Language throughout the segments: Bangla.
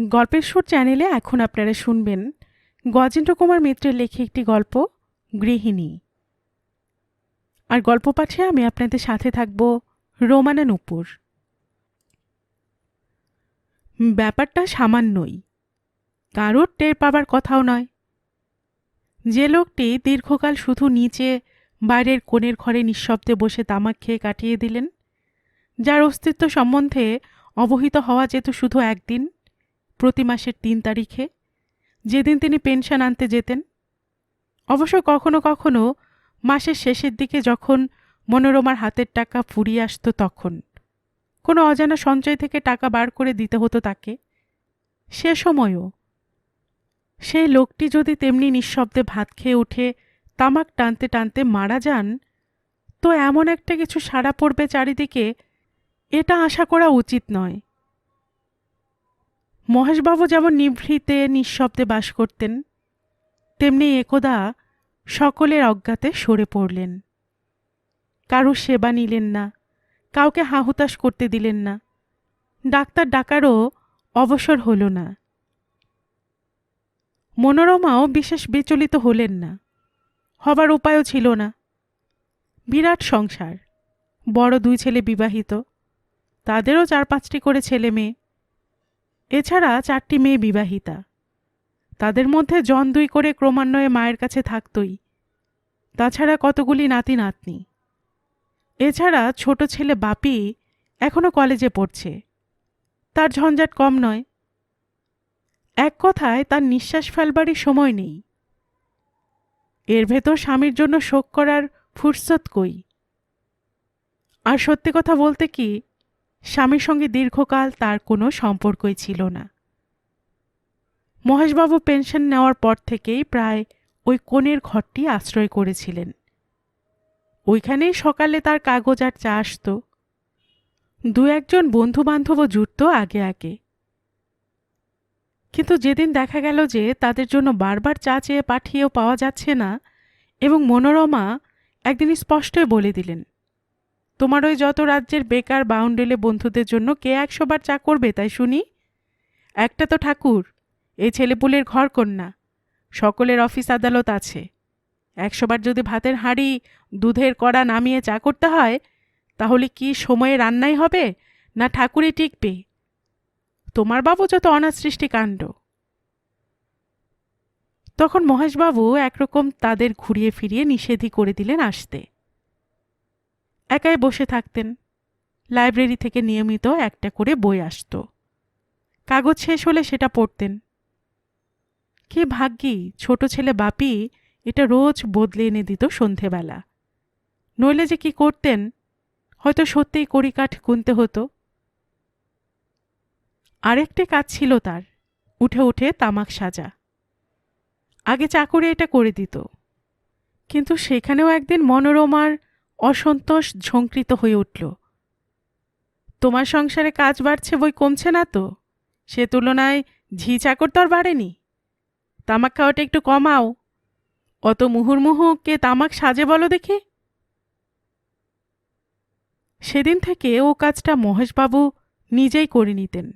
গল্পের সুর চ্যানেলে এখন আপনারা শুনবেন গজেন্দ্র কুমার মিত্রের লেখে একটি গল্প, গৃহিণী। আর গল্প পাঠে আমি আপনাদের সাথে থাকব রোমানা নুপুর ব্যাপারটা সামান্যই। কারোর টের পাবার কথাও নয়। যে লোকটি দীর্ঘকাল শুধু নিচে, বাইরের কোণের ঘরে নিঃশব্দে বসে তামাক খেয়ে কাটিয়ে দিলেন, যার অস্তিত্ব সম্বন্ধে অবহিত হওয়া যেত শুধু একদিন প্রতি মাসের তিন তারিখে। যেদিন তিনি পেনশন আনতে যেতেন। অবশ্য কখনো কখনো মাসের শেষের দিকে যখন মনোরমার হাতের টাকা ফুরিয়ে আসতো তখন। কোনো অজানা সঞ্চয় থেকে টাকা বার করে দিতে হতো তাকে। সে সময়ও সেই লোকটি যদি তেমনি নিঃশব্দে ভাত খেয়ে উঠে তামাক টানতে টানতে মারা যান, তো এমন একটা কিছু সাড়া পড়বে চারিদিকে, এটা আশা করা উচিত নয়। মহেশবাবু যেমন নিভৃতে, নিঃশব্দে বাস করতেন, তেমনি একদা সকলের অজ্ঞাতে সরে পড়লেন। কারও সেবা নিলেন না, কাউকে হাহুতাশ করতে দিলেন না, ডাক্তার ডাকারও অবসর হল না। মনোরমাও বিশেষ বিচলিত হলেন না, হবার উপায়ও ছিল না। বিরাট সংসার, বড় দুই ছেলে বিবাহিত, তাদেরও চার পাঁচটি করে ছেলে মেয়ে। এছাড়া চারটি মেয়ে বিবাহিতা। তাদের মধ্যে জন দুই করে ক্রমান্বয়ে মায়ের কাছে থাকতই। তাছাড়া কতগুলি নাতি নাতনি এছাড়া ছোট ছেলে বাপি এখনও কলেজে পড়ছে। তার ঝঞ্ঝাট কম নয়। এক কথায় তার নিঃশ্বাস ফেলবারই সময় নেই। এর ভেতর স্বামীর জন্য শোক করার ফুরসত কই? আর সত্যি কথা বলতে কি স্বামীর সঙ্গে দীর্ঘকাল তার কোনো সম্পর্কই ছিল না। মহেশবাবু পেনশন নেওয়ার পর থেকেই প্রায় ওই কোণের ঘরটি আশ্রয় করেছিলেন। ওইখানেই সকালে তার কাগজ আর চা আসত। দু একজন বন্ধুবান্ধবও জুটত আগে আগে। কিন্তু যেদিন দেখা গেল যে তাদের জন্য বারবার চা চেয়ে পাঠিয়েও পাওয়া যাচ্ছে না এবং মনোরমা একদিন স্পষ্টই বলে দিলেন তোমার ওই যত রাজ্যের বেকার বাউন্ডেলে বন্ধুদের জন্য কে একশোবার চা করবে, তাই শুনি? একটা তো ঠাকুর এই ছেলেপুলের ঘর কন্যা সকলের অফিস আদালত আছে। একশোবার যদি ভাতের হাঁড়ি, দুধের কড়া নামিয়ে চা করতে হয়, তাহলে কি সময়ে রান্নাই হবে, না ঠাকুরই টিকবে? তোমার বাবু যত অনাসৃষ্টি কাণ্ড। তখন মহেশবাবু একরকম তাদের ঘুরিয়ে ফিরিয়ে নিষেধই করে দিলেন আসতে। একাই বসে থাকতেন। লাইব্রেরি থেকে নিয়মিত একটা করে বই আসত। কাগজ শেষ হলে সেটা পড়তেন। কে ভাগ্যি, ছোট ছেলে বাপি এটা রোজ বদলে এনে দিত সন্ধেবেলা। নইলে যে কি করতেন? হয়তো সত্যিই কড়িকাঠ গুনতে হতো। আরেকটি কাজ ছিল তার, উঠে উঠে তামাক সাজা। আগে চাকরে এটা করে দিত। কিন্তু সেখানেও একদিন মনোরমার অসন্তোষ ঝঙ্কৃত হয়ে উঠল। তোমার সংসারে কাজ বাড়ছে বই কমছে না তো? সে তুলনায় ঝি চাকর তো আর বাড়েনি। তামাক খাওয়াটা একটু কমাও। অত মুহুর্মুহু কে তামাক সাজে বলো দেখি। সেদিন থেকে ও কাজটা মহেশবাবু নিজেই করে নিতেন।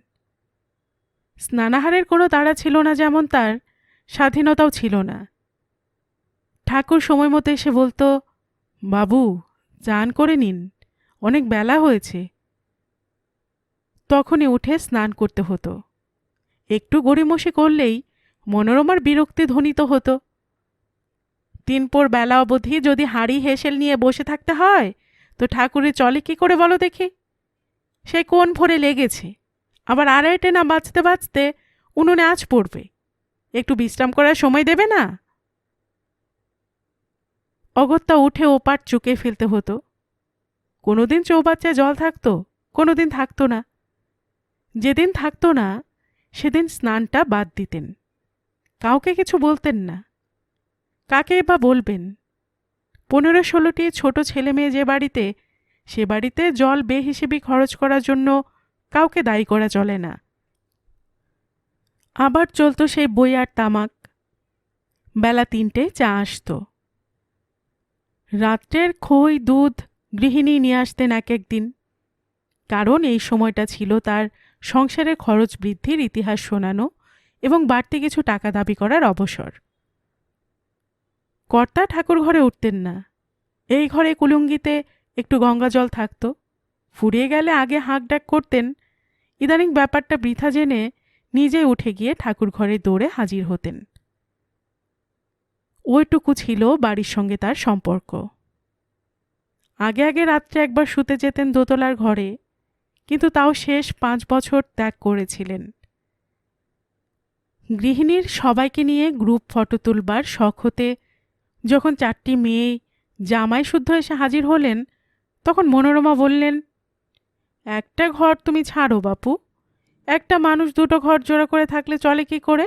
স্নানাহারের কোনো তাড়া ছিল না যেমন তার, স্বাধীনতাও ছিল না। ঠাকুর সময় মতো এসে বলতো, বাবু চান করে নিন। অনেক বেলা হয়েছে। তখনই উঠে স্নান করতে হতো। একটু গড়িমসি করলেই মনোরমার বিরক্তি ধ্বনিত হতো। তিনপোর বেলা অবধি যদি হাড়ি, হেসেল নিয়ে বসে থাকতে হয়, তো ঠাকুরের চলে কি করে বলো দেখি? সে কোন ভরে লেগেছে? আবার আড়াইটে না বাঁচতে বাঁচতে উনুনে আঁচ পড়বে। একটু বিশ্রাম করার সময় দেবে না? অগত্যা উঠে ওপাট চুকে ফেলতে হতো। কোনোদিন চৌবাচ্চায় জল থাকতো, কোনোদিন থাকতো না। যেদিন থাকতো না, সেদিন স্নানটা বাদ দিতেন। কাউকে কিছু বলতেন না। কাকে বা বলবেন? পনেরো ষোলোটি ছোট ছেলে মেয়ে যে বাড়িতে, সে বাড়িতে জল বেহিসেবি খরচ করার জন্য কাউকে দায়ী করা চলে না। আবার চলতো সেই বই আর তামাক। বেলা তিনটে চা আসত। রাত্রের খই, দুধ গৃহিণী নিয়ে আসতেন এক একদিন কারণ এই সময়টা ছিল তার সংসারের খরচ বৃদ্ধির ইতিহাস শোনানো এবং বাড়তি কিছু টাকা দাবি করার অবসর। কর্তা ঠাকুর ঘরে উঠতেন না। এই ঘরে কুলুঙ্গিতে একটু গঙ্গা জল থাকত। ফুরিয়ে গেলে আগে হাঁক ডাক করতেন। ইদানিং ব্যাপারটা বৃথা জেনে নিজে উঠে গিয়ে ঠাকুর ঘরে দৌড়ে হাজির হতেন। ওইটুকু ছিল বাড়ির সঙ্গে তার সম্পর্ক। আগে আগে রাত্রে একবার শুতে যেতেন দোতলার ঘরে, কিন্তু তাও শেষ পাঁচ বছর ত্যাগ করেছিলেন। গৃহিণীর সবাইকে নিয়ে গ্রুপ ফটো তুলবার শখ হতে যখন চারটি মেয়ে জামাই শুদ্ধ এসে হাজির হলেন, তখন মনোরমা বললেন, একটা ঘর তুমি ছাড়ো বাপু, একটা মানুষ দুটো ঘর জোড়া করে থাকলে চলে কি করে?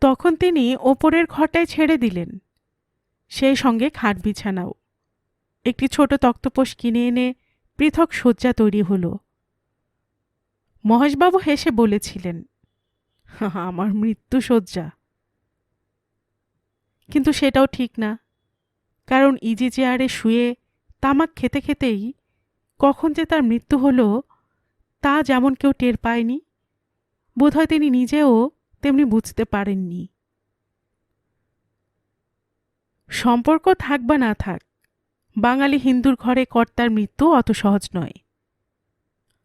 তখন তিনি ওপরের ঘরটায় ছেড়ে দিলেন। সেই সঙ্গে খাট বিছানাও। একটি ছোট তক্তপোষ কিনে এনে পৃথক শয্যা তৈরি হলো। মহেশবাবু হেসে বলেছিলেন, আমার মৃত্যু শয্যা। কিন্তু সেটাও ঠিক না, কারণ ইজি চেয়ারে শুয়ে তামাক খেতে খেতেই কখন যে তার মৃত্যু হলো, তা যেমন কেউ টের পায়নি, বোধহয় তিনি নিজেও তেমনি বুঝতে পারেননি। সম্পর্ক থাক বা না থাক, বাঙালি হিন্দুর ঘরে কর্তার মৃত্যু অত সহজ নয়।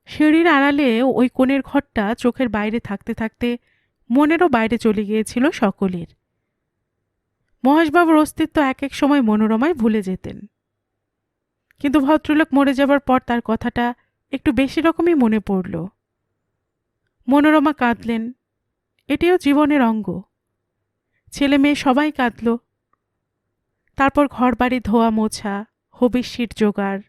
সিঁড়ির আড়ালে ওই কোণের ঘরটা চোখের বাইরে থাকতে থাকতে মনেরও বাইরে চলে গিয়েছিল সকলের। মহেশবাবুর অস্তিত্ব এক এক সময় মনোরমায় ভুলে যেতেন। কিন্তু ভদ্রলোক মরে যাবার পর তার কথাটা একটু বেশি রকমই মনে পড়ল। মনোরমা কাঁদলেন এটিও জীবনের অঙ্গ। ছেলে মেয়ে সবাই কাঁদল। তারপর ঘরবাড়ি ধোয়া মোছা হবিষ্যির জোগাড়,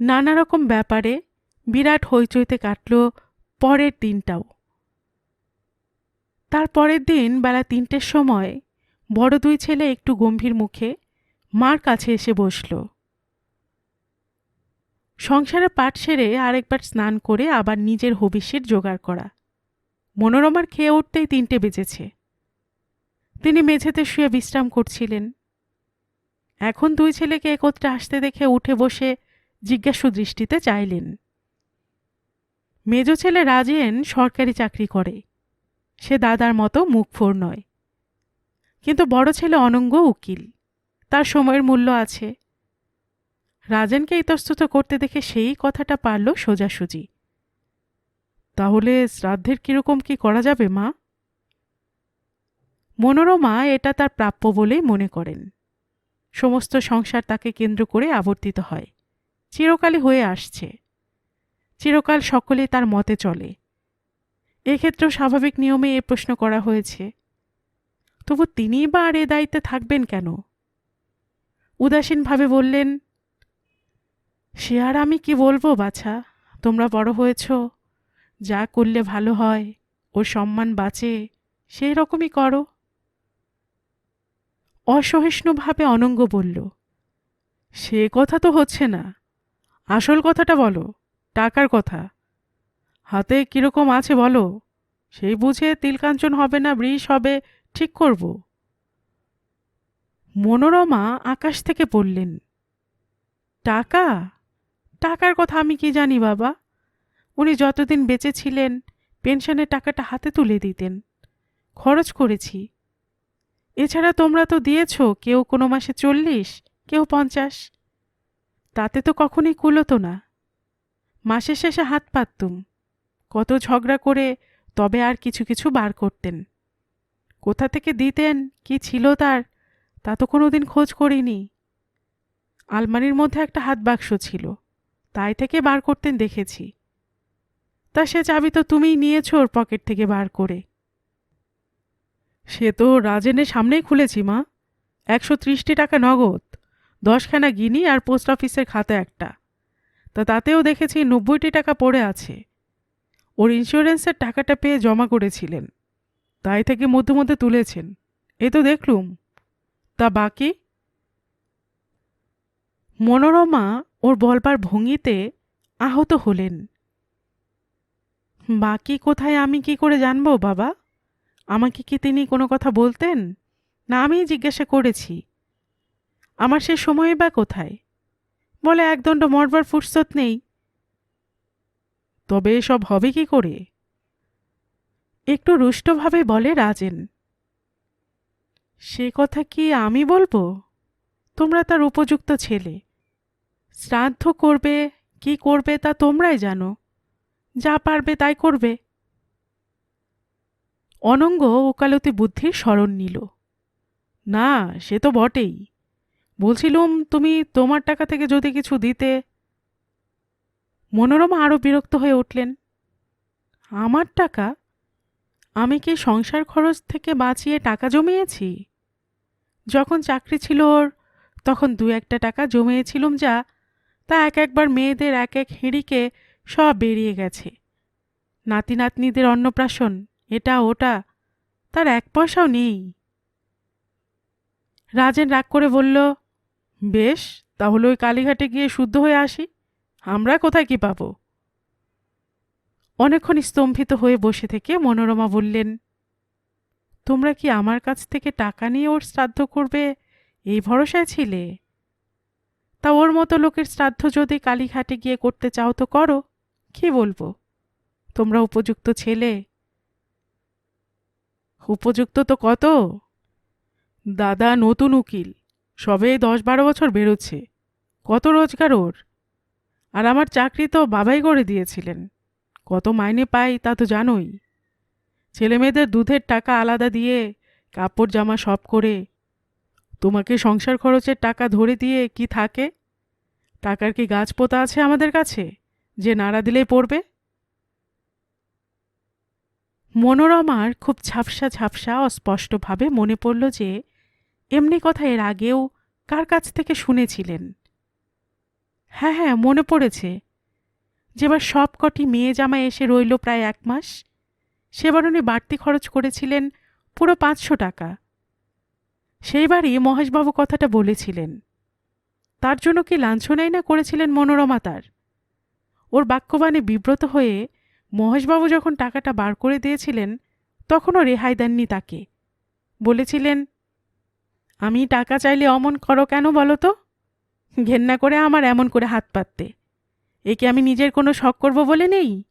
নানা রকম ব্যাপারে বিরাট হইচইতে কাটল পরের দিনটাও। তার পরের দিন বেলা তিনটের সময় বড় দুই ছেলে একটু গম্ভীর মুখে মার কাছে এসে বসল। সংসারে পাট সেরে আরেকবার স্নান করে আবার নিজের হবিষ্যের জোগাড় করা। মনোরমার খেয়ে উঠতেই তিনটে বেজেছে। তিনি মেঝেতে শুয়ে বিশ্রাম করছিলেন। এখন দুই ছেলেকে একত্রে আসতে দেখে উঠে বসে জিজ্ঞাসু দৃষ্টিতে চাইলেন। মেজ ছেলে রাজেন সরকারি চাকরি করে। সে দাদার মতো মুখফোর নয়। কিন্তু বড় ছেলে অনঙ্গ উকিল। তার সময়ের মূল্য আছে। রাজেনকে ইতস্তত করতে দেখে সেই কথাটা পারল সোজাসুজি। তাহলে শ্রাদ্ধের কীরকম কি করা যাবে, মা? মনোরমা এটা তার প্রাপ্য বলেই মনে করেন। সমস্ত সংসার তাকে কেন্দ্র করে আবর্তিত হয়। চিরকালই হয়ে আসছে। চিরকাল সকলে তার মতে চলে। এক্ষেত্রেও স্বাভাবিক নিয়মে এ প্রশ্ন করা হয়েছে। তবু তিনিই বা আর এ দায়িত্বে থাকবেন কেন? উদাসীনভাবে বললেন, সে আর আমি কি বলব বাছা? তোমরা বড় হয়েছ। যা করলে ভালো হয় ওর সম্মান বাঁচে, সেই রকমই করো। অসহিষ্ণুভাবে অনঙ্গ বলল, সে কথা তো হচ্ছে না। আসল কথাটা বলো, টাকার কথা। হাতে কীরকম আছে বলো, সেই বুঝে তিলকাঞ্চন হবে না বৃষ হবে, ঠিক করব। মনোরমা আকাশ থেকে পড়লেন টাকা? টাকার কথা আমি কি জানি বাবা? উনি যতদিন বেঁচে ছিলেন, পেনশনের টাকাটা হাতে তুলে দিতেন। খরচ করেছি। এছাড়া তোমরা তো দিয়েছ, কেউ কোনো মাসে চল্লিশ, কেউ পঞ্চাশ। তাতে তো কখনই কুলোতো না। মাসের শেষে হাত পাততুম। কত ঝগড়া করে তবে আর কিছু কিছু বার করতেন। কোথা থেকে দিতেন, কি ছিল তার, তা তো কোনো দিন খোঁজ করিনি। আলমারির মধ্যে একটা হাত বাক্স ছিল। তাই থেকে বার করতেন দেখেছি। তা সে চাবি তো তুমিই নিয়েছ ওর পকেট থেকে বার করে। সে তো রাজেনের সামনেই খুলেছি, মা। একশো ত্রিশটি টাকা নগদ, দশখানা গিনি আর পোস্ট অফিসের খাতা একটা। তা তাতেও দেখেছি নব্বইটি টাকা পড়ে আছে। ওর ইন্স্যুরেন্সের টাকাটা পেয়ে জমা করেছিলেন। তাই থেকে মধ্যে মধ্যে তুলেছেন। এ তো দেখলুম। তা বাকি? মনোরমা ওর বলবার ভঙ্গিতে আহত হলেন। বাকি কোথায় আমি কি করে জানব, বাবা? আমাকে কি তিনি কোনো কথা বলতেন? না, আমিই জিজ্ঞাসা করেছি। আমার সে সময় বা কোথায়? বলে, একদণ্ড মরবার ফুরসত নেই। তবে এসব হবে কি করে? একটু রুষ্টভাবে বলে রাজেন, সে কথা কি আমি বলব? তোমরা তার উপযুক্ত ছেলে। শ্রাদ্ধ করবে, কি করবে তা তোমরাই জানো। যা পারবে তাই করবে। অনঙ্গ ওকালতি বুদ্ধির স্মরণ নিল। না, সে তো বটেই। বলছিলুম, তুমি তোমার টাকা থেকে যদি কিছু দিতে? মনোরমা আরও বিরক্ত হয়ে উঠলেন। আমার টাকা? আমি কি সংসার খরচ থেকে বাঁচিয়ে টাকা জমিয়েছি? যখন চাকরি ছিল ওর, তখন দু একটা টাকা জমিয়েছিলুম যা, তা এক একবার মেয়েদের এক এক হিঁড়িকে সব বেরিয়ে গেছে। নাতি নাতনিদের অন্নপ্রাশন, এটা, ওটা, তার এক পয়সাও নেই। রাজেন রাগ করে বলল, বেশ, তাহলে ওই কালীঘাটে গিয়ে শুদ্ধ হয়ে আসি, আমরা কোথায় কি পাবো? অনেকক্ষণ স্তম্ভিত হয়ে বসে থেকে মনোরমা বললেন, তোমরা কি আমার কাছ থেকে টাকা নিয়ে ওর শ্রাদ্ধ করবে? এই ভরসায় ছিলে। তা ওর মতো লোকের শ্রাদ্ধ যদি কালীঘাটে গিয়ে করতে চাও তো করো। কি বলব? তোমরা উপযুক্ত ছেলে। উপযুক্ত তো কত? দাদা নতুন উকিল, সবে দশ বারো বছর বেরোচ্ছে। কত রোজগার ওর? আর আমার চাকরি তো বাবাই করে দিয়েছিলেন। কত মাইনে পাই তা তো জানোই। ছেলেমেয়েদের দুধের টাকা আলাদা দিয়ে, কাপড় জামা সব করে। তোমাকে সংসার খরচের টাকা ধরে দিয়ে কি থাকে? টাকার কি গাছ পোতা আছে আমাদের কাছে? যে নাড়া দিলেই পড়বে? মনোরমার খুব ঝাপসা ঝাপসা, অস্পষ্টভাবে মনে পড়ল যে এমনি কথা এর আগেও কার কাছ থেকে শুনেছিলেন? হ্যাঁ হ্যাঁ মনে পড়েছে। যেবার সব কটি মেয়ে জামা এসে রইল প্রায় এক মাস, সেবার উনি বাড়তি খরচ করেছিলেন পুরো পাঁচশো টাকা। সেইবারই মহেশবাবু কথাটা বলেছিলেন। তার জন্য কি লাঞ্ছনাই না করেছিলেন মনোরমা তার? ওর বাক্যবাণে বিব্রত হয়ে মহেশবাবু যখন টাকাটা বার করে দিয়েছিলেন, তখনও রেহাই দেননি তাকে। বলেছিলেন, আমি টাকা চাইলে অমন করো কেন বলো তো? ঘেন্না করে আমার এমন করে হাত পাততে। একে আমি নিজের কোনো শখ করব বলে নেই?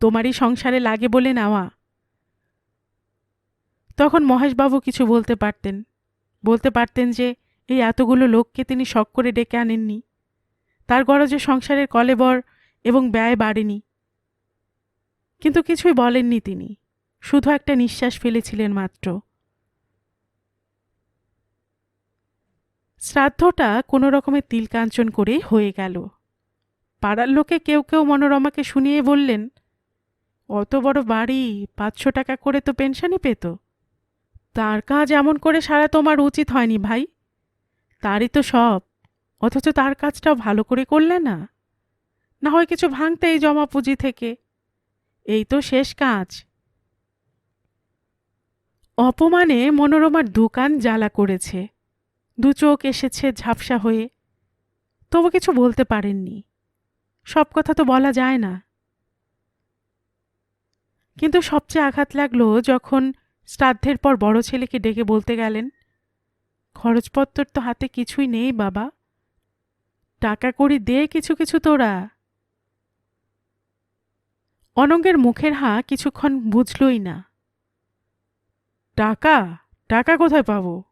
তোমারই সংসারে লাগে বলে নেওয়া। তখন মহেশবাবু কিছু বলতে পারতেন বলতে পারতেন যে এই এতগুলো লোককে তিনি শখ করে ডেকে আনেননি। তার গরজে সংসারের কলেবর এবং ব্যয় বাড়েনি। কিন্তু কিছুই বলেননি তিনি। শুধু একটা নিঃশ্বাস ফেলেছিলেন মাত্র। শ্রাদ্ধটা কোনো রকমের তিলকাঞ্চন করেই হয়ে গেল। পাড়ার লোকে কেউ কেউ মনোরমাকে শুনিয়ে বললেন, অত বড় বাড়ি, পাঁচশো টাকা করে তো পেনশনই পেত। তার কাজ এমন করে সারা তোমার উচিত হয়নি ভাই। তারই তো সব, অথচ তার কাজটাও ভালো করে করলে না। না হয় কিছু ভাঙতে এই জমা পুঁজি থেকে। এই তো শেষ কাজ। অপমানে মনোরমার দোকান জ্বালা করেছে। দু চোখ এসেছে ঝাপসা হয়ে। তবু কিছু বলতে পারেননি। সব কথা তো বলা যায় না। কিন্তু সবচেয়ে আঘাত লাগল যখন শ্রাদ্ধের পর বড় ছেলেকে ডেকে বলতে গেলেন খরচপত্র তো হাতে কিছুই নেই বাবা। টাকা করি দে কিছু কিছু তোরা। অনঙ্গের মুখের হা কিছুক্ষণ বুঝলই না। টাকা? টাকা কোথায় পাবো?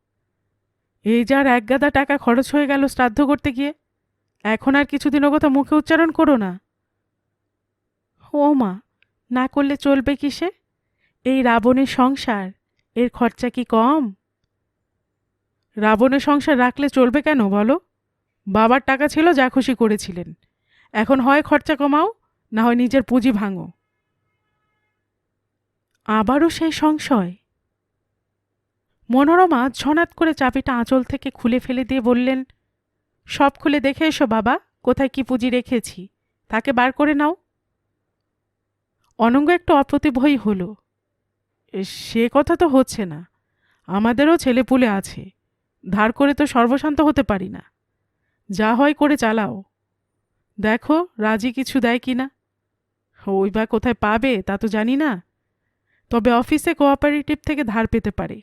এই যার একগাদা টাকা খরচ হয়ে গেল শ্রাদ্ধ করতে গিয়ে। এখন আর কিছুদিন ও কথা মুখে উচ্চারণ করো না। ও মা, না করলে চলবে কিসে? এই রাবণের সংসার, এর খরচা কি কম? রাবণের সংসার রাখলে চলবে কেন বলো? বাবার টাকা ছিল, যা খুশি করেছিলেন। এখন হয় খরচা কমাও। না হয় নিজের পুঁজি ভাঙো। আবারও সেই সংশয়? মনোরমা ঝনাত করে চাবিটা আঁচল থেকে খুলে ফেলে দিয়ে বললেন, সব খুলে দেখে এসো বাবা, কোথায় কি পুঁজি রেখেছি, তাকে বার করে নাও। অনঙ্গ একটু অপ্রতিভয়ী হল সে কথা তো হচ্ছে না, আমাদেরও ছেলেপুলে আছে, ধার করে তো সর্বশান্ত হতে পারি না, যা হয় করে চালাও, দেখো রাজি কিছু দেয় কি না ওই বা কোথায় পাবে তা তো জানি না। তবে অফিসে কোঅপারেটিভ থেকে ধার পেতে পারে।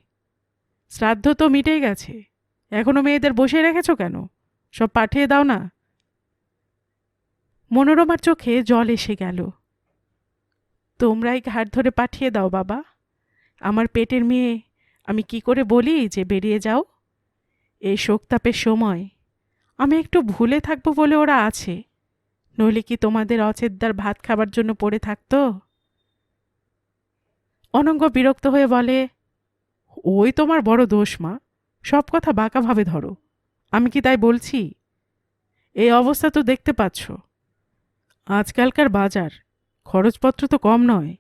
শ্রাদ্ধ তো মিটেই গেছে। এখনও মেয়েদের বসে রেখেছ কেন? সব পাঠিয়ে দাও না। মনোরমার চোখে জল এসে গেল। তোমরাই ঘাট ধরে পাঠিয়ে দাও বাবা। আমার পেটের মেয়ে, আমি কি করে বলি যে বেরিয়ে যাও? এই শোকতাপের সময়। আমি একটু ভুলে থাকব বলে ওরা আছে। নইলে কি তোমাদের অচেদ্দার ভাত খাবার জন্য পড়ে থাকতো? অনঙ্গ বিরক্ত হয়ে বলে, ওই তোমার বড় দোষ, মা। সব কথা বাঁকাভাবে ধরো। আমি কি তাই বলছি? এই অবস্থা তো দেখতে পাচ্ছ। আজকালকার বাজার, খরচপত্র তো কম নয়।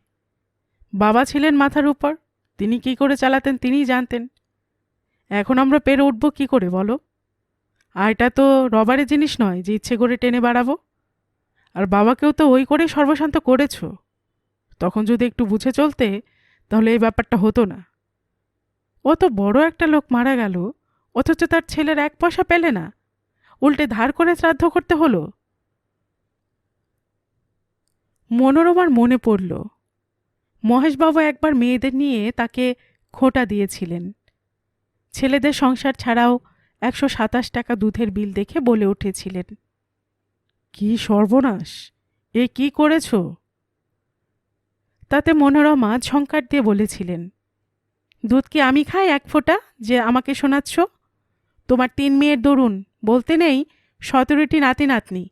বাবা ছিলেন মাথার উপর, তিনি কি করে চালাতেন তিনিই জানতেন। এখন আমরা পেরে উঠব কি করে বলো? আর এটা তো রবারের জিনিস নয় যে ইচ্ছে করে টেনে বাড়াবো। আর বাবাকেও তো ওই করেই সর্বশান্ত করেছ। তখন যদি একটু বুঝে চলতে, তাহলে এই ব্যাপারটা হতো না। ও তো বড় একটা লোক মারা গেল, অথচ তার ছেলের এক পয়সা পেলে না। উল্টে ধার করে শ্রাদ্ধ করতে হলো। মনোরমার মনে পড়ল। মহেশবাবু একবার মেয়েদের নিয়ে তাকে খোঁটা দিয়েছিলেন। ছেলেদের সংসার ছাড়াও একশো সাতাশ টাকা দুধের বিল দেখে বলে উঠেছিলেন। কি সর্বনাশ? এ কি করেছ? তাতে মনোরমা ঝঙ্কার দিয়ে বলেছিলেন, দুধ কি আমি খাই এক ফোঁটা যে আমাকে শোনাচ্ছ? তোমার তিন মেয়ের দরুন, বলতে নেই, সতেরোটি নাতি নাতনি।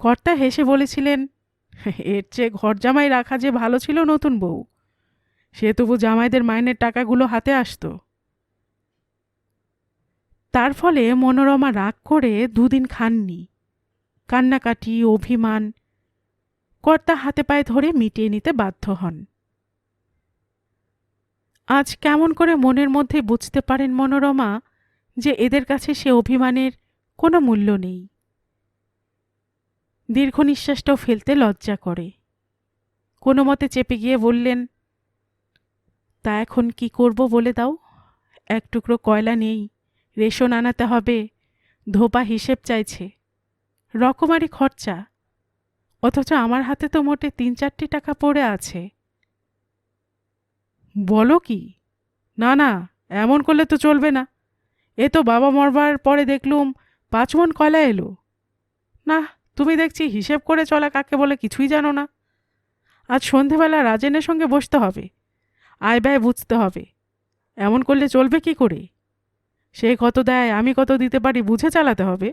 কর্তা হেসে বলেছিলেন, এর চেয়ে ঘর জামাই রাখা যে ভালো ছিল নতুন বউ, সে তবু জামাইদের মাইনের টাকাগুলো হাতে আসতো। তার ফলে মনোরমা রাগ করে দুদিন খাননি। কান্নাকাটি, অভিমান কর্তা হাতে পায়ে ধরে মিটিয়ে নিতে বাধ্য হন। আজ কেমন করে মনের মধ্যে বুঝতে পারেন মনোরমা যে এদের কাছে সে অভিমানের কোনো মূল্য নেই। দীর্ঘ নিঃশ্বাসটাও ফেলতে লজ্জা করে। কোনো মতে চেপে গিয়ে বললেন, তা এখন কি করব বলে দাও? এক টুকরো কয়লা নেই। রেশন আনাতে হবে। ধোপা হিসেব চাইছে। রকমারি খরচা। অথচ আমার হাতে তো মোটে তিন চারটি টাকা পড়ে আছে। বলো কি? না না, এমন করলে তো চলবে না। এ তো বাবা মরবার পরে দেখলুম পাঁচ মন কয়লা এলো। না, তুমি দেখছি হিসেব করে চলা কাকে বলে কিছুই জানো না। আজ সন্ধেবেলা রাজেনের সঙ্গে বসতে হবে। আয় ব্যয় বুঝতে হবে। এমন করলে চলবে কি করে? সে কত দেয়, আমি কত দিতে পারি, বুঝে চালাতে হবে।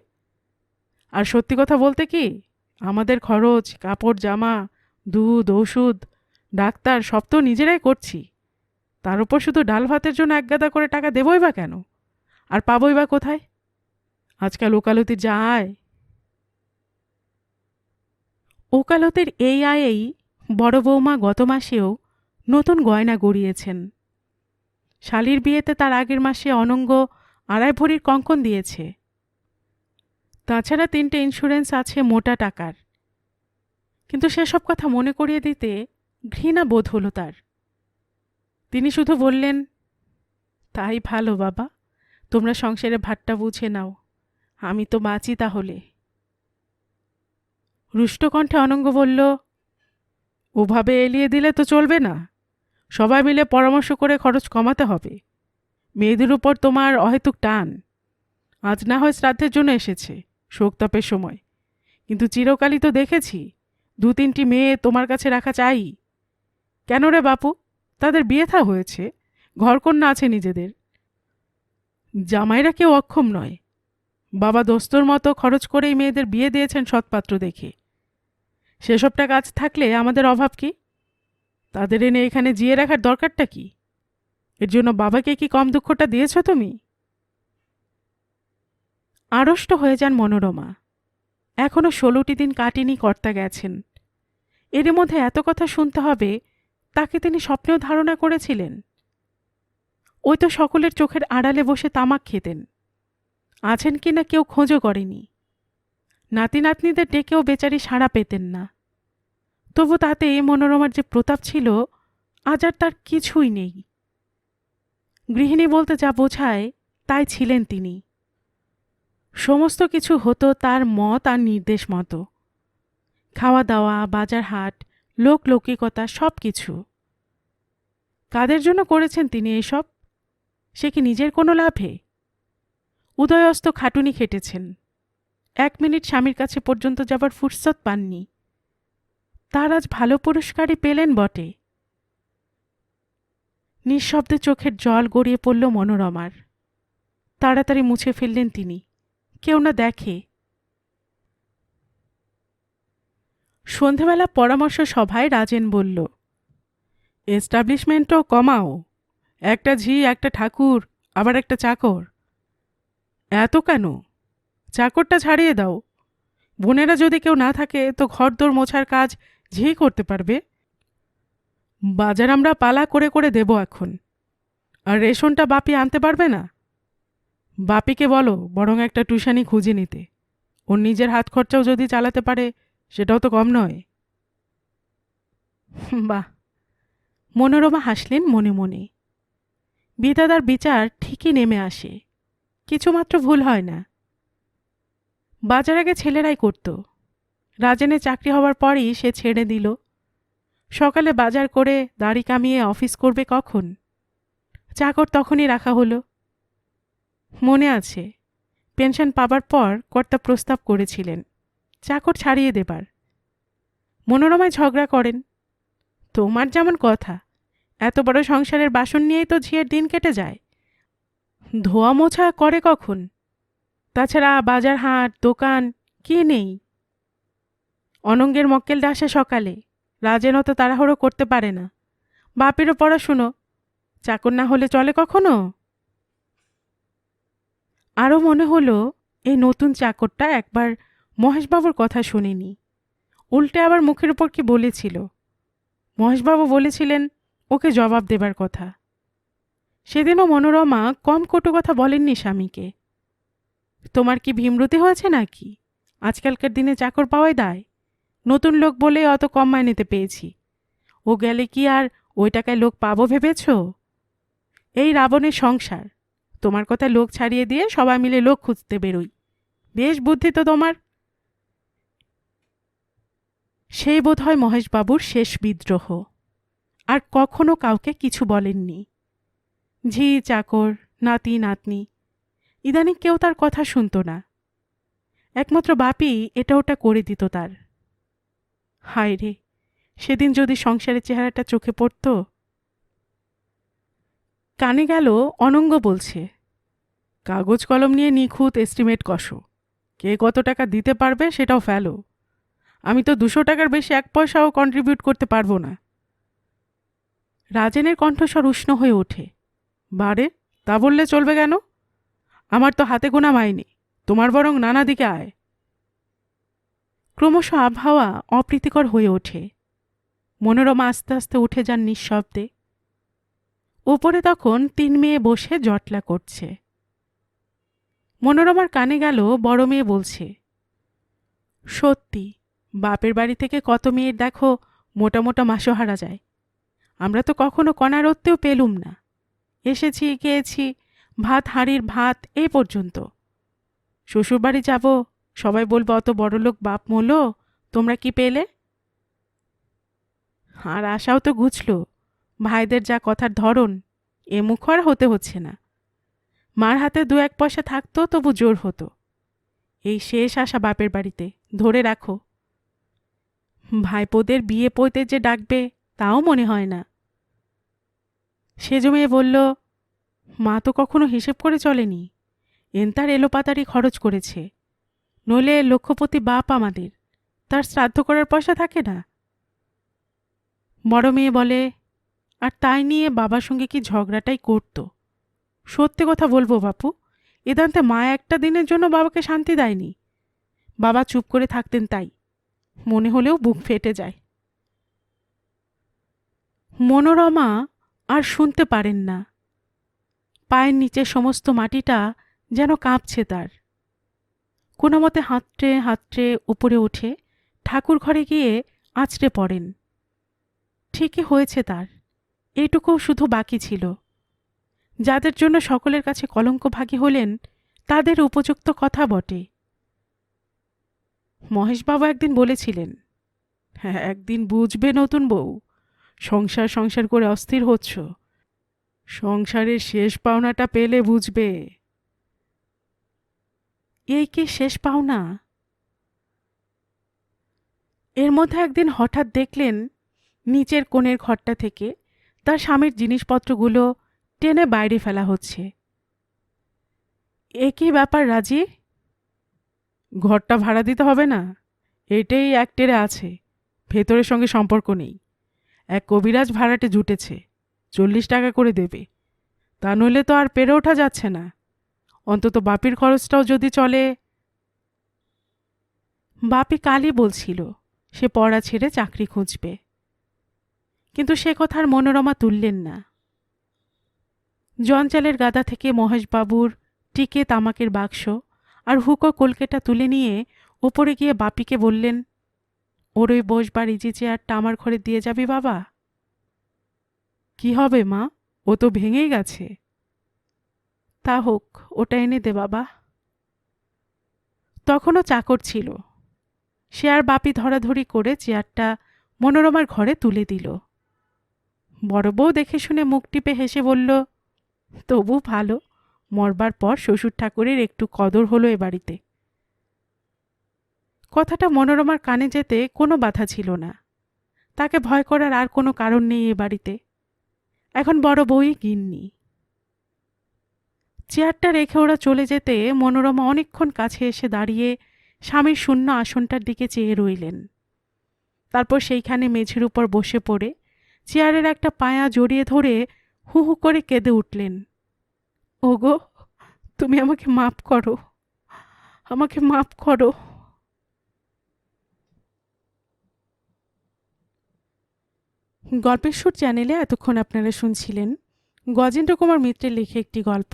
আর সত্যি কথা বলতে কি, আমাদের খরচ, কাপড়, জামা, দুধ, ওষুধ, ডাক্তার, সব তো নিজেরাই করছি। তার উপর শুধু ডাল ভাতের জন্য একগাদা করে টাকা দেবই বা কেন? আর পাবই বা কোথায়? আজকাল ওকালতি যা আয়। ওকালতের এই আয়েই বড় বৌমা গত মাসেও নতুন গয়না গড়িয়েছেন। শালির বিয়েতে তার আগের মাসে অনঙ্গ আড়াই ভরির কঙ্কন দিয়েছে। তাছাড়া তিনটে ইন্স্যুরেন্স আছে মোটা টাকার। কিন্তু সেসব কথা মনে করিয়ে দিতে ঘৃণা বোধ হলো তার। তিনি শুধু বললেন, তাই ভালো বাবা, তোমরা সংসারে ভাতটা বুঝে নাও, আমি তো বাঁচি তাহলে। রুষ্টকণ্ঠে অনঙ্গ বলল, ওভাবে এলিয়ে দিলে তো চলবে না। সবাই মিলে পরামর্শ করে খরচ কমাতে হবে। মেয়েদের উপর তোমার অহেতুক টান। আজ না হয় শ্রাদ্ধের জন্য এসেছে শোকতাপের সময়। কিন্তু চিরকালই তো দেখেছি দু তিনটি মেয়ে তোমার কাছে রাখা চাই। কেন রে বাপু? তাদের বিয়ে থা হয়েছে। ঘরকন্যা আছে নিজেদের। জামাইরা কেউ অক্ষম নয়। বাবা দোস্তর মতো খরচ করেই মেয়েদের বিয়ে দিয়েছেন সৎপাত্র দেখে। সেসবটা কাজ থাকলে আমাদের অভাব কি? তাদের এনে এখানে জিয়ে রাখার দরকারটা কি? এর জন্য বাবাকে কি কম দুঃখটা দিয়েছ তুমি? আড়ষ্ট হয়ে যান মনোরমা। এখনও ষোলোটি দিন কাটিনি কর্তা গেছেন। এর মধ্যে এত কথা শুনতে হবে, তাকে তিনি স্বপ্নেও ধারণা করেছিলেন। ওই তো সকলের চোখের আড়ালে বসে তামাক খেতেন। আছেন কি না কেউ খোঁজও করেনি। নাতি নাতনিদের ডেকেও বেচারি সাড়া পেতেন না। তবু তাতে মনোরমার যে প্রতাপ ছিল, আজ আর তার কিছুই নেই। গৃহিণী বলতে যা বোঝায়, তাই ছিলেন তিনি। সমস্ত কিছু হতো তার মত আর নির্দেশ মতো। খাওয়া দাওয়া বাজার হাট লোক লৌকিকতা সব কিছু কাদের জন্য করেছেন তিনি এসব? সে কি নিজের কোনো লাভে? উদয়স্ত খাটুনি খেটেছেন। এক মিনিট স্বামীর কাছে পর্যন্ত যাবার ফুরসত পাননি। তার আজ ভালো পুরস্কারই পেলেন বটে। নিঃশব্দে চোখের জল গড়িয়ে পড়ল মনোরমার। তাড়াতাড়ি মুছে ফেললেন তিনি। কেউ না দেখে। সন্ধেবেলা পরামর্শ সভায় রাজেন বলল, এস্টাবলিশমেন্টও কমাও। একটা ঝি, একটা ঠাকুর, আবার একটা চাকর। এত কেন? চাকরটা ছাড়িয়ে দাও। বোনেরা যদি কেউ না থাকে, তো ঘরদোর মোছার কাজ ঝি করতে পারবে? বাজার আমরা পালা করে করে দেব এখন। আর রেশনটা বাপি আনতে পারবে না? বাপিকে বলো, বরং একটা টিউশানি খুঁজে নিতে। ওর নিজের হাত খরচাও যদি চালাতে পারে, সেটাও তো কম নয়। বাহ। মনোরমা হাসলেন মনে মনে। বিদাদার বিচার ঠিকই নেমে আসে। কিছুমাত্র ভুল হয় না। বাজার আগে ছেলেরাই করত। রাজেনের চাকরি হওয়ার পরই সে ছেড়ে দিল। সকালে বাজার করে দাড়ি কামিয়ে অফিস করবে কখন? চাকর তখনই রাখা হলো। মনে আছে, পেনশন পাবার পর কর্তা প্রস্তাব করেছিলেন, চাকর ছাড়িয়ে দেবার। মনোরমায় ঝগড়া করেন। তোমার যেমন কথা, এত বড় সংসারের বাসন নিয়েই তো ঝিয়ের দিন কেটে যায়। ধোয়া মোছা করে কখন? তাছাড়া বাজার হাট, দোকান, কি নেই? অনঙ্গের মক্কেলটা আসে সকালে রাজেন অত তাড়াহুড়ো করতে পারে না। বাপেরও পড়াশুনো। চাকর না হলে চলে কখনো? আরও মনে হলো, এই নতুন চাকরটা একবার মহেশবাবুর কথা শুনিনি। উল্টে আবার মুখের উপর কি বলেছিল? মহেশবাবু বলেছিলেন, ওকে জবাব দেবার কথা। সেদিনও মনোরমা কম কটু কথা বলেননি স্বামীকে। তোমার কি ভীমরতি হয়েছে নাকি? আজকালকার দিনে চাকর পাওয়াই দায়। নতুন লোক বলে অত কম মাইনেতে পেয়েছি। ও গেলে কি আর ওই টাকায় লোক পাবো ভেবেছ? এই রাবণের সংসার। তোমার কথা লোক ছাড়িয়ে দিয়ে সবাই মিলে লোক খুঁজতে বেরোই। বেশ বুদ্ধি তো তোমার। সেই বোধ হয় মহেশবাবুর শেষ বিদ্রোহ। আর কখনো কাউকে কিছু বলেননি। ঝি, চাকর, নাতি, নাতনি, ইদানিং কেউ তার কথা শুনত না। একমাত্র বাপি এটা ওটা করে দিত তার। হায় রে, সেদিন যদি সংসারের চেহারাটা চোখে পড়ত? কানে গেল অনঙ্গ বলছে, কাগজ কলম নিয়ে নিখুঁত এস্টিমেট কষো। কে কত টাকা দিতে পারবে সেটাও ফেলো। আমি তো দুশো টাকার বেশি এক পয়সাও কন্ট্রিবিউট করতে পারব না। রাজেনের কণ্ঠস্বর উষ্ণ হয়ে ওঠে, বারে, তা বললে চলবে কেন? আমার তো হাতে গোনা মাইনি, তোমার বরং নানা দিকে আয়। ক্রমশ আবহাওয়া অপ্রীতিকর হয়ে ওঠে। মনোরমা আস্তে আস্তে উঠে যান নিঃশব্দে। ওপরে তখন তিন মেয়ে বসে জটলা করছে। মনোরমার কানে গেল বড় মেয়ে বলছে, সত্যি, বাপের বাড়ি থেকে কত মেয়ের দেখো মোটা মোটা মাসো হারা যায়। আমরা তো কখনো কণারত্বেও পেলুম না। এসেছি গিয়েছি ভাত, হাঁড়ির ভাত এ পর্যন্ত। শ্বশুরবাড়ি যাব সবাই বলব, অত বড়লোক বাপ মোলো তোমরা কি পেলে? আর আশাও তো ঘুচল ভাইদের যা কথার ধরন, এ মুখ আর হতে হচ্ছে না। মার হাতে দু এক পয়সা থাকতো, তবু জোর হতো। এই শেষ আশা বাপের বাড়িতে, ধরে রাখো। ভাইপোদের বিয়ে পইতে যে ডাকবে, তাও মনে হয় না। সে মেয়ে বলল, মা তো কখনো হিসেব করে চলেনি, এনতার এলোপাতারি খরচ করেছে। নইলে লক্ষ্যপতি বাপ আমাদের। তার শ্রাদ্ধ করার পয়সা থাকে না। বড় মেয়ে বলে, আর তাই নিয়ে বাবার সঙ্গে কি ঝগড়াটাই করত? সত্যি কথা বলব বাপু, এদান্তে মা একটা দিনের জন্য বাবাকে শান্তি দেয়নি। বাবা চুপ করে থাকতেন তাই, মনে হলেও বুক ফেটে যায়। মনোরমা আর শুনতে পারেন না। পায়ের নিচে সমস্ত মাটিটা যেন কাঁপছে তার। কোনো মতে হাতড়ে হাতড়ে উপরে উঠে ঠাকুর ঘরে গিয়ে আছড়ে পড়েন। ঠিকই হয়েছে তার এইটুকুও শুধু বাকি ছিল। যাদের জন্য সকলের কাছে কলঙ্ক ভাগী হলেন, তাদের উপযুক্ত কথা বটে। মহেশবাবু একদিন বলেছিলেন হ্যাঁ একদিন বুঝবে নতুন বউ, সংসার সংসার করে অস্থির হচ্ছ। সংসারের শেষ পাওনাটা পেলে বুঝবে। এই কি শেষ পাওনা এর মধ্যে একদিন হঠাৎ দেখলেন, নিচের কোণের ঘরটা থেকে তার স্বামীর জিনিসপত্রগুলো টেনে বাইরে ফেলা হচ্ছে। এ কী ব্যাপার রাজি? ঘরটা ভাড়া দিতে হবে না? এটাই এক টেরে আছে, ভেতরের সঙ্গে সম্পর্ক নেই। এক কবিরাজ ভাড়াটে জুটেছে, চল্লিশ টাকা করে দেবে। তা নইলে তো আর পেরে ওঠা যাচ্ছে না। অন্তত বাপির খরচটাও যদি চলে। বাপি কালই বলছিল, সে পড়া ছেড়ে চাকরি খুঁজবে। কিন্তু সে কথার মনোরমা তুললেন না। জঞ্জালের গাদা থেকে মহেশবাবুর টিকে তামাকের বাক্স আর হুকো কলকেটা তুলে নিয়ে ওপরে গিয়ে বাপিকে বললেন, ওর ওই বসবার ইজি চেয়ারটা আমার ঘরে দিয়ে যাবি বাবা? কি হবে মা? ও তো ভেঙেই গেছে। তা হোক, ওটা এনে দে বাবা। তখনও চাকর ছিল। সে আর বাপি ধরাধরি করে চেয়ারটা মনোরমার ঘরে তুলে দিল। বড় বউ দেখে শুনে মুখ টিপে হেসে বলল, তবু ভালো, মরবার পর শ্বশুর ঠাকুরের একটু কদর হলো এ বাড়িতে। কথাটা মনোরমার কানে যেতে কোনো বাধা ছিল না। তাকে ভয় করার আর কোনো কারণ নেই এ বাড়িতে। এখন বড় বউই গিন্নি। চেয়ারটা রেখে ওরা চলে যেতে মনোরমা অনেকক্ষণ কাছে এসে দাঁড়িয়ে স্বামীর শূন্য আসনটার দিকে চেয়ে রইলেন। তারপর সেইখানে মেঝের উপর বসে পড়ে চেয়ারের একটা পায়া জড়িয়ে ধরে হু হু করে কেঁদে উঠলেন। ওগো, তুমি আমাকে মাপ করো, আমাকে মাপ করো। গল্পের সুর চ্যানেলে এতক্ষণ আপনারা শুনছিলেন গজেন্দ্র কুমার মিত্রের লেখে একটি গল্প।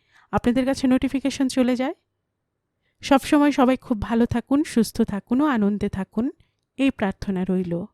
আপনাদের কাছে নোটিফিকেশন চলে যায়। সবসময় সবাই খুব ভালো থাকুন, সুস্থ থাকুন ও আনন্দে থাকুন। এই প্রার্থনা রইল।